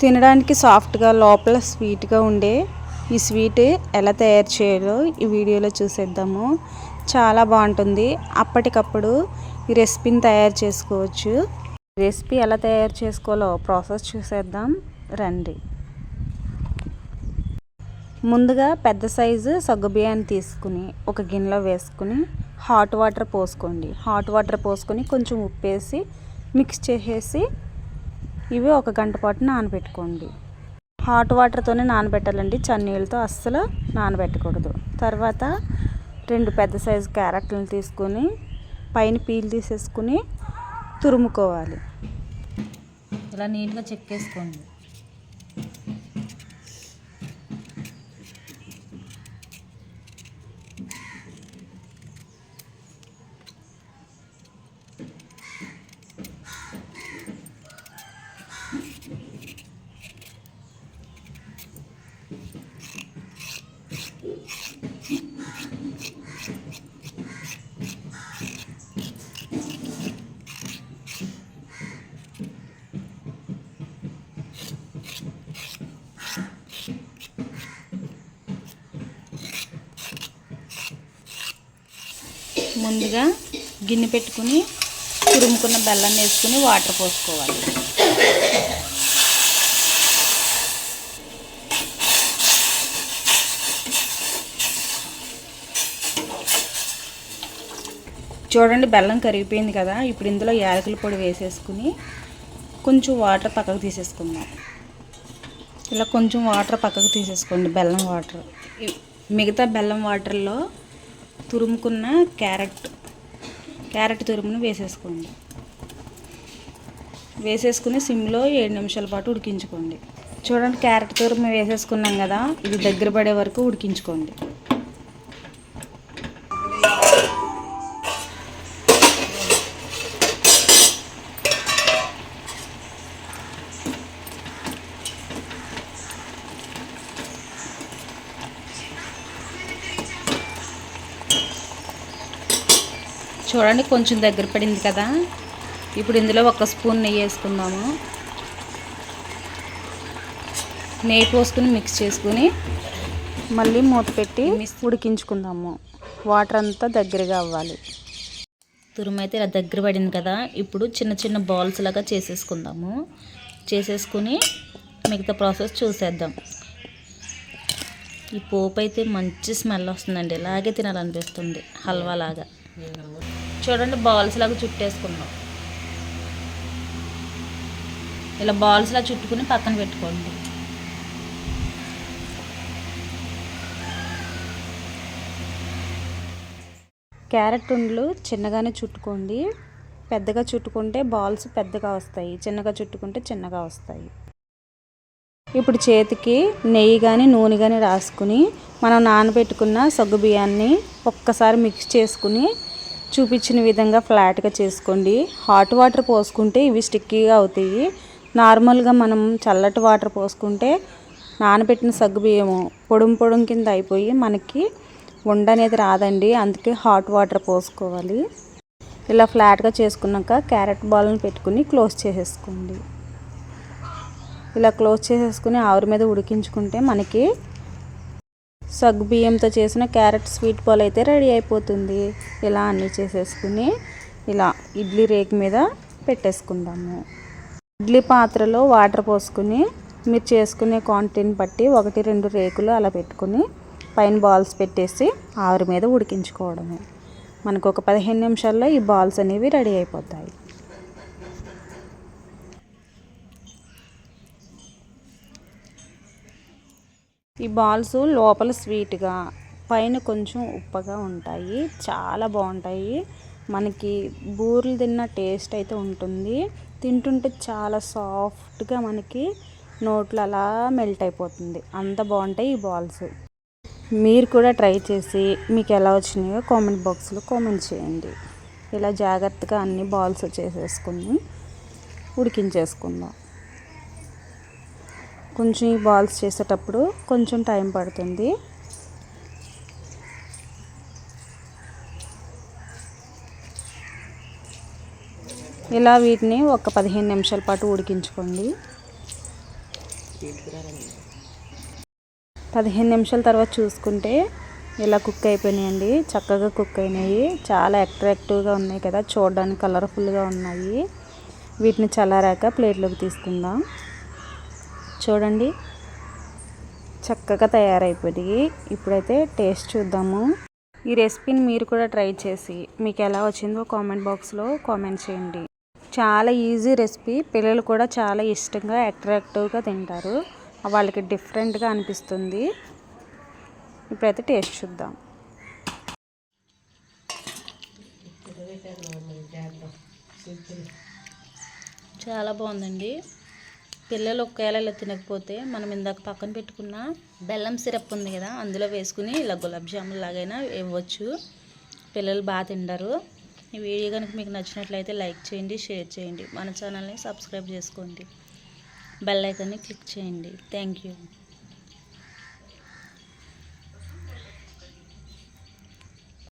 తినడానికి సాఫ్ట్గా లోపల స్వీట్గా ఉండే ఈ స్వీట్ ఎలా తయారు చేయాలో ఈ వీడియోలో చూసేద్దాము. చాలా బాగుంటుంది. అప్పటికప్పుడు ఈ రెసిపీని తయారు చేసుకోవచ్చు. రెసిపీ ఎలా తయారు చేసుకోవాలో ప్రాసెస్ చూసేద్దాం. రండి. ముందుగా పెద్ద సైజు సగ్గుబియ్యాన్ని తీసుకుని ఒక గిన్నెలో వేసుకుని హాట్ వాటర్ పోసుకోండి. హాట్ వాటర్ పోసుకొని కొంచెం ఉప్పేసి మిక్స్ చేసేసి ఇవి ఒక గంట పాటు నానబెట్టుకోండి. హాట్ వాటర్తోనే నానబెట్టాలండి. చన్నీళ్ళతో అస్సలు నానబెట్టకూడదు. తర్వాత రెండు పెద్ద సైజు క్యారెట్లను తీసుకొని పైన పీల్ తీసేసుకుని తురుముకోవాలి. ఇలా నీట్గా చెక్కేసుకోండి. ముందుగా గిన్నె పెట్టుకుని తురుముకున్న బెల్లం వేసుకుని వాటర్ పోసుకోవాలి. చూడండి బెల్లం కరిగిపోయింది కదా ఇప్పుడు ఇందులో యాలకుల పొడి వేసేసుకుని కొంచెం వాటర్ పక్కకు తీసేసుకుందాం. ఇలా కొంచెం వాటర్ పక్కకు తీసేసుకోండి బెల్లం వాటర్. మిగతా బెల్లం వాటర్లో తురుముకున్న క్యారెట్ క్యారెట్ తురుమును వేసేసుకోండి. వేసేసుకుని సిమ్లో ఏడు నిమిషాల పాటు ఉడికించుకోండి. చూడండి క్యారెట్ తురుము వేసేసుకున్నాం కదా ఇది దగ్గర పడే వరకు ఉడికించుకోండి. చూడండి కొంచెం దగ్గర పడింది కదా. ఇప్పుడు ఇందులో ఒక స్పూన్ నెయ్యి వేసుకుందాము. నెయ్యి పోసుకుని మిక్స్ చేసుకుని మళ్ళీ మూత పెట్టి ఉడికించుకుందాము. వాటర్ అంతా దగ్గరగా అవ్వాలి. తురుము అయితే ఇలా దగ్గర పడింది కదా. ఇప్పుడు చిన్న చిన్న బాల్స్ లాగా చేసేసుకుందాము. చేసేసుకుని మిగతా ప్రాసెస్ చూసేద్దాం. ఈ పోపు అయితే మంచి స్మెల్ వస్తుందండి. ఇలాగే తినాలనిపిస్తుంది. హల్వా లాగా చూడండి బాల్స్ లాగా చుట్టేసుకుందాం. ఇలా బాల్స్ లా చుట్టుకుని పక్కన పెట్టుకోండి. క్యారెట్ ఉండలు చిన్నగానే చుట్టుకోండి. పెద్దగా చుట్టుకుంటే బాల్స్ పెద్దగా వస్తాయి. చిన్నగా చుట్టుకుంటే చిన్నగా వస్తాయి. ఇప్పుడు చేతికి నెయ్యి కానీ నూనె కానీ రాసుకుని మనం నానబెట్టుకున్న సగ్గు బియ్యాన్ని ఒక్కసారి మిక్స్ చేసుకుని చూపించిన విధంగా ఫ్లాట్గా చేసుకోండి. హాట్ వాటర్ పోసుకుంటే ఇవి స్టిక్కీగా అవుతాయి. నార్మల్గా మనం చల్లటి వాటర్ పోసుకుంటే నానబెట్టిన సగ్గు బియ్యము పొడుం పొడుం కింద అయిపోయి మనకి ఉండ అనేది రాదండి. అందుకే హాట్ వాటర్ పోసుకోవాలి. ఇలా ఫ్లాట్గా చేసుకున్నాక క్యారెట్ బాల్ని పెట్టుకుని క్లోజ్ చేసేసుకోండి. ఇలా క్లోజ్ చేసేసుకుని ఆవిరి మీద ఉడికించుకుంటే మనకి సగ్గు బియ్యంతో చేసిన క్యారెట్ స్వీట్ బాల్ అయితే రెడీ అయిపోతుంది. ఇలా అన్నీ చేసేసుకుని ఇలా ఇడ్లీ రేకు మీద పెట్టేసుకుందాము. ఇడ్లీ పాత్రలో వాటర్ పోసుకుని మీరు చేసుకునే క్వాంటిటీని బట్టి ఒకటి రెండు రేకులు అలా పెట్టుకుని పైన బాల్స్ పెట్టేసి ఆవిరి మీద ఉడికించుకోవడమే. మనకు ఒక పదిహేను నిమిషాల్లో ఈ బాల్స్ అనేవి రెడీ అయిపోతాయి. ఈ బాల్స్ లోపల స్వీట్గా పైన కొంచెం ఉప్పగా ఉంటాయి. చాలా బాగుంటాయి. మనకి బూరెలు తిన్న టేస్ట్ అయితే ఉంటుంది. తింటుంటే చాలా సాఫ్ట్గా మనకి నోట్లో అలా మెల్ట్ అయిపోతుంది. అంత బాగుంటాయి ఈ బాల్స్. మీరు కూడా ట్రై చేసి మీకు ఎలా వచ్చినాయో కామెంట్ బాక్స్లో కామెంట్ చేయండి. ఇలా జాగ్రత్తగా అన్ని బాల్స్ చేసేసుకుని ఉడికించేసుకుందాం. కొంచెం ఈ బాల్స్ చేసేటప్పుడు కొంచెం టైం పడుతుంది. ఇలా వీటిని ఒక పదిహేను నిమిషాల పాటు ఉడికించుకోండి. పదిహేను నిమిషాల తర్వాత చూసుకుంటే ఇలా కుక్ అయిపోయినాయండి. చక్కగా కుక్ అయినాయి. చాలా అట్రాక్టివ్గా ఉన్నాయి కదా. చూడడానికి కలర్ఫుల్గా ఉన్నాయి. వీటిని చల్లారాక ప్లేట్లోకి తీసుకుందాం. చూడండి. చక్కగా తయారైపోయి ఇప్పుడైతే టేస్ట్ చూద్దాము. ఈ రెసిపీని మీరు కూడా ట్రై చేసి మీకు ఎలా వచ్చిందో కామెంట్ బాక్స్లో కామెంట్ చేయండి. చాలా ఈజీ రెసిపీ. పిల్లలు కూడా చాలా ఇష్టంగా అట్రాక్టివ్గా తింటారు. వాళ్ళకి డిఫరెంట్గా అనిపిస్తుంది. ఇప్పుడైతే టేస్ట్ చూద్దాం. చాలా బాగుందండి. పిల్లలు ఒకవేళ ఇలా తినకపోతే మనం ఇందాక పక్కన పెట్టుకున్న బెల్లం సిరప్ ఉంది కదా అందులో వేసుకుని ఇలా గులాబ్ జామున్ లాగైనా ఇవ్వచ్చు. పిల్లలు బాగా తింటారు ఈ వీడియో కనుక మీకు నచ్చినట్లయితే లైక్ చేయండి షేర్ చేయండి. మన ఛానల్ని సబ్స్క్రైబ్ చేసుకోండి. బెల్ ఐకాన్ని క్లిక్ చేయండి. Thank you.